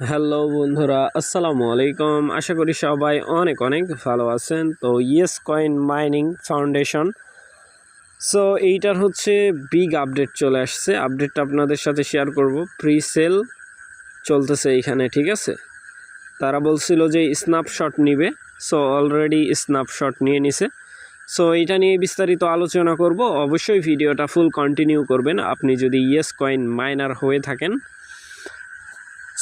Hello বন্ধুরা, আসসালামু আলাইকুম। আশা করি সবাই অনেক অনেক ভালো আছেন। তো Yes Coin mining foundation so এইটার হচ্ছে বিগ আপডেট চলে আসছে। আপডেটটা আপনাদের সাথে শেয়ার করব। প্রি সেল চলতেছে এইখানে ঠিক আছে? তারা বলছিল যে স্ন্যাপশট নিবে। সো অলরেডি স্ন্যাপশট নিয়ে নিছে। সো এটা নিয়ে বিস্তারিত আলোচনা করব। অবশ্যই ভিডিওটা ফুল কন্টিনিউ করবেন। আপনি যদি ইয়েস কয়েন মাইনার হয়ে থাকেন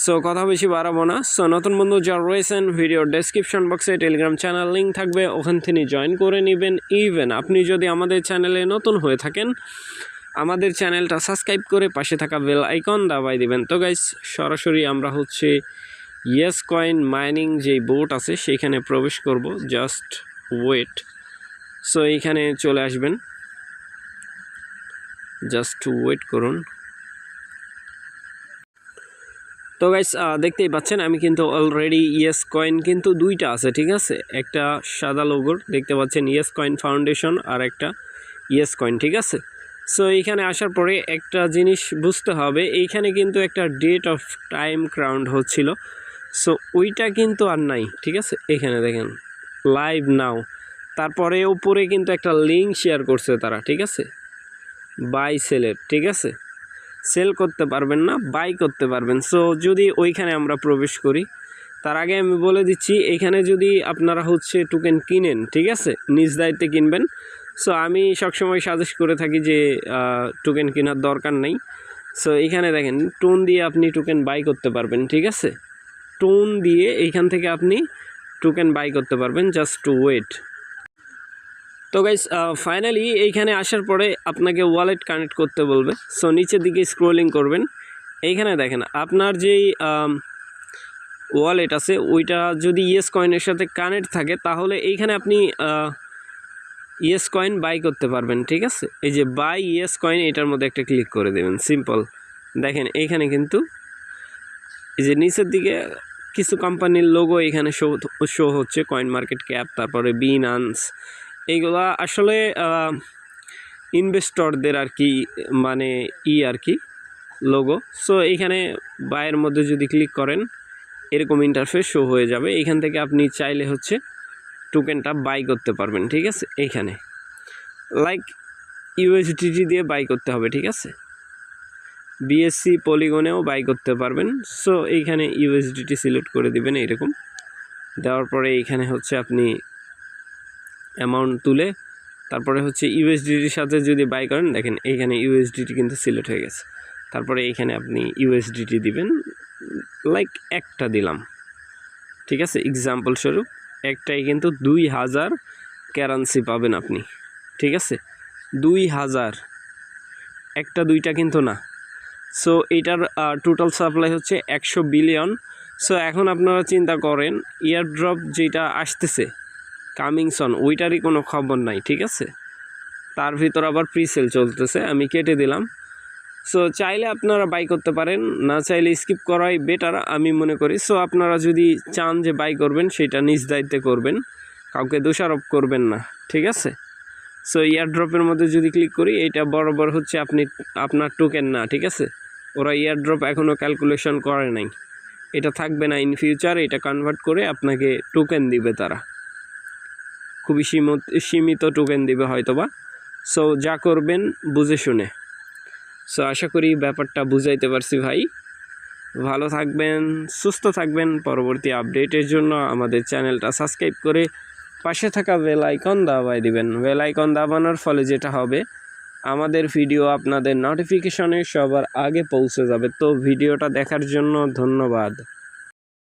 সো কথা বেশি বাড়াবো না। সো নতুন বন্ধু যারা রয়েছেন ভিডিওর ডেসক্রিপশন বক্সে টেলিগ্রাম চ্যানেল লিঙ্ক থাকবে, ওখান থেকে জয়েন করে নেবেন। ইভেন আপনি যদি আমাদের চ্যানেলে নতুন হয়ে থাকেন, আমাদের চ্যানেলটা সাবস্ক্রাইব করে পাশে থাকা বেল আইকন দাবাই দিবেন। তো গাইস সরাসরি আমরা হচ্ছে ইয়েস কয়েন মাইনিং যেই বোট আছে সেইখানে প্রবেশ করব। জাস্ট ওয়েট সো এইখানে চলে আসবেন। জাস্ট ওয়েট করুন। তো গাইস দেখতেই পাচ্ছেন, আমি কিন্তু অলরেডি ইয়েস কয়েন কিন্তু দুইটা আছে, ঠিক আছে? একটা সাদা লোগোর দেখতে পাচ্ছেন ইয়েস কয়েন ফাউন্ডেশন আর একটা ইয়েস কয়েন ঠিক আছে? সো এইখানে আসার পরে একটা জিনিস বুঝতে হবে, এইখানে কিন্তু একটা ডেট অফ টাইম ক্রাউন্ড হচ্ছিল। সো ওইটা কিন্তু আর নাই, ঠিক আছে? এখানে দেখেন লাইভ নাও তারপরে উপরে কিন্তু একটা লিঙ্ক শেয়ার করছে তারা, ঠিক আছে? বাই সেলের ঠিক আছে? সেল করতে পারবেন না বাই করতে পারবেন। সো যদি ওইখানে আমরা প্রবেশ করি, তার আগে আমি বলে দিচ্ছি, এখানে যদি আপনারা হচ্ছে টোকেন কিনেন, ঠিক আছে? নিজ দায়িত্বে কিনবেন। সো আমি সবসময় সাজেস্ট করে থাকি যে টোকেন কেনার দরকার নেই। সো এখানে দেখেন টোন দিয়ে আপনি টোকেন বাই করতে পারবেন, ঠিক আছে? টোন দিয়ে এইখান থেকে আপনি টোকেন বাই করতে পারবেন জাস্ট টু ওয়েট তো গাইস ফাইনালি এইখানে আসার পরে আপনাকে ওয়ালেট কানেক্ট করতে বলবে। সো নিচের দিকে স্ক্রোলিং করবেন। এইখানে দেখেন, আপনার যেই ওয়ালেট আছে, ওইটা যদি ইয়েস কয়েনের সাথে কানেক্ট থাকে, তাহলে এইখানে আপনি ইয়েস কয়েন বাই করতে পারবেন, ঠিক আছে? এই যে বাই ইয়েস কয়েন এটার মধ্যে একটা ক্লিক করে দেবেন সিম্পল দেখেন, এইখানে কিন্তু এই যে নিচের দিকে কিছু কোম্পানির লোগো এখানে শো শো হচ্ছে কয়েন মার্কেট ক্যাপ তারপরে বিনান্স এইগুলা আসলে ইনভেস্টরদের আর কি মানে ই আর কি লোগো সো এইখানে বায়ের মধ্যে যদি ক্লিক করেন, এরকম ইন্টারফেস শো হয়ে যাবে। এইখান থেকে আপনি চাইলে হচ্ছে টোকেনটা বাই করতে পারবেন, ঠিক আছে? এইখানে। লাইক ইউএসডিটি দিয়ে বাই করতে হবে, ঠিক আছে? বিএসসি পলিগনেও বাই করতে পারবেন। সো এইখানে ইউএসডিটি সিলেক্ট করে দিবেন, এইরকম। দেওয়ার পরে এইখানে হচ্ছে আপনি অ্যামাউন্ট তুলে তারপরে হচ্ছে ইউএসডিটির সাথে যদি বাই করেন, দেখেন এইখানে ইউএসডিটি কিন্তু সিলেক্ট হয়ে গেছে। তারপরে এইখানে আপনি ইউএসডিটি দিবেন লাইক একটা দিলাম। ঠিক আছে? এক্সাম্পল স্বরূপ, একটাই কিন্তু দুই হাজার ক্যারান্সি পাবেন আপনি। ঠিক আছে? দুই হাজার। একটা দুইটা কিন্তু না। সো এইটার টোটাল সাপ্লাই হচ্ছে একশো বিলিয়ন সো এখন আপনারা চিন্তা করেন ইয়ারড্রপ যেটা আসতেছে কামিং সন ওইটারই কোনো খবর নাই, ঠিক আছে? তার ভিতর আবার প্রিসেল চলতেছে, আমি কেটে দিলাম। সো চাইলে আপনারা বাই করতে পারেন, না চাইলে স্কিপ করাই বেটার আমি মনে করি। সো আপনারা যদি চান যে বাই করবেন, সেটা নিজ দায়িত্বে করবেন, কাউকে দোষারোপ করবেন না, ঠিক আছে? সো ইয়ারড্রপের মধ্যে যদি ক্লিক করি, এটা বরাবর হচ্ছে আপনি, আপনার টোকেন না, ঠিক আছে? ওরা ইয়ারড্রপ এখনও ক্যালকুলেশন করে নাই। এটা থাকবে না ইন ফিউচার এটা কনভার্ট করে আপনাকে টোকেন দিবে তারা। খুবই সীমিত সীমিত টোকেন দিবে হয়তোবা। সো যা করবেন বুঝে শুনে। সো আশা করি ব্যাপারটা বুঝাইতে পারছি ভাই। ভালো থাকবেন, সুস্থ থাকবেন। পরবর্তী আপডেটের জন্য আমাদের চ্যানেলটা সাবস্ক্রাইব করে পাশে থাকা বেল আইকন দাবাই দিবেন। বেল আইকন দাবানোর ফলে যেটা হবে, আমাদের ভিডিও আপনাদের নোটিফিকেশনে সবার আগে পৌঁছে যাবে। তো ভিডিওটা দেখার জন্য ধন্যবাদ।